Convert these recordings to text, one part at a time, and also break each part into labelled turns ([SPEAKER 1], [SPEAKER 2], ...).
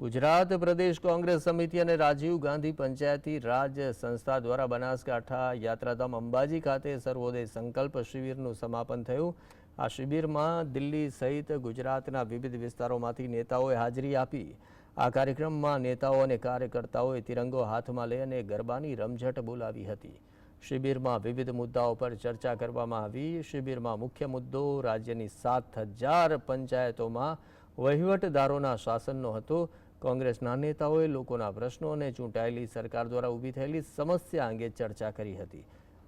[SPEAKER 1] ગુજરાત પ્રદેશ કોંગ્રેસ સમિતિ અને રાજીવ ગાંધી પંચાયતી રાજ સંસ્થા દ્વારા બનાસકાંઠા યાત્રાધામ અંબાજી ખાતે સર્વોદય સંકલ્પ શિબિરનું સમાપન થયું. આ શિબિરમાં દિલ્હી સહિત ગુજરાતના વિવિધ વિસ્તારોમાંથી નેતાઓએ હાજરી આપી. આ કાર્યક્રમમાં નેતાઓ અને કાર્યકર્તાઓએ તિરંગો હાથમાં લઈ અને ગરબાની રમઝટ બોલાવી હતી. શિબિરમાં વિવિધ મુદ્દાઓ પર ચર્ચા કરવામાં આવી. શિબિરમાં મુખ્ય મુદ્દો રાજ્યની સાત હજાર પંચાયતોમાં વહીવટદારોના શાસનનો હતો. કોંગ્રેસના નેતાઓએ લોકોના પ્રશ્નો અને ચૂંટાયેલી સરકાર દ્વારા ઊભી થયેલી સમસ્યા અંગે ચર્ચા કરી હતી.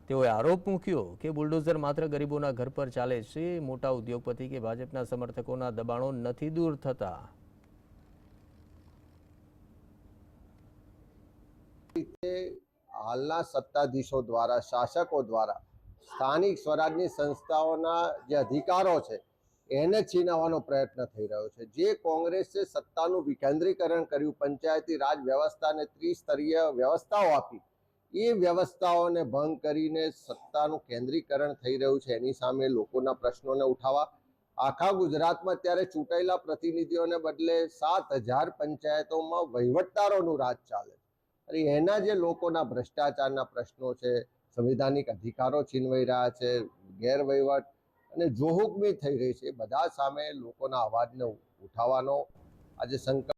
[SPEAKER 1] તેઓએ આરોપ મૂક્યો કે બુલડોઝર માત્ર ગરીબોના ઘર પર ચાલે છે, મોટા ઉદ્યોગપતિ કે ભાજપના સમર્થકોના દબાણો નથી દૂર થતા.
[SPEAKER 2] હાલના સત્તાધીશો દ્વારા, શાસકો દ્વારા, સ્થાનિક સ્વરાજની સંસ્થાઓના જે અધિકારો છે એને છીનાવવાનો પ્રયત્ન થઈ રહ્યો છે. જે કોંગ્રેસે સત્તાનું વિકેન્દ્રીકરણ કર્યું, પંચાયતી રાજ વ્યવસ્થાને ત્રિસ્તરીય વ્યવસ્થાઓ આપી, એ વ્યવસ્થાઓને ભંગ કરીને સત્તાનું કેન્દ્રીકરણ થઈ રહ્યું છે. એની સામે લોકોના પ્રશ્નોને ઉઠાવવા. આખા ગુજરાતમાં અત્યારે ચૂંટાયેલા પ્રતિનિધિઓને બદલે સાત હજાર પંચાયતોમાં વહીવટદારોનું રાજ ચાલે અને એના જે લોકોના ભ્રષ્ટાચારના પ્રશ્નો છે, સંવિધાનિક અધિકારો છીનવાઈ રહ્યા છે, ગેરવહીવટ અને જોહુકમી થઈ રહી છે. બધા સામે લોકોના અવાજને ઉઠાવવાનો આજે સંકલ્પ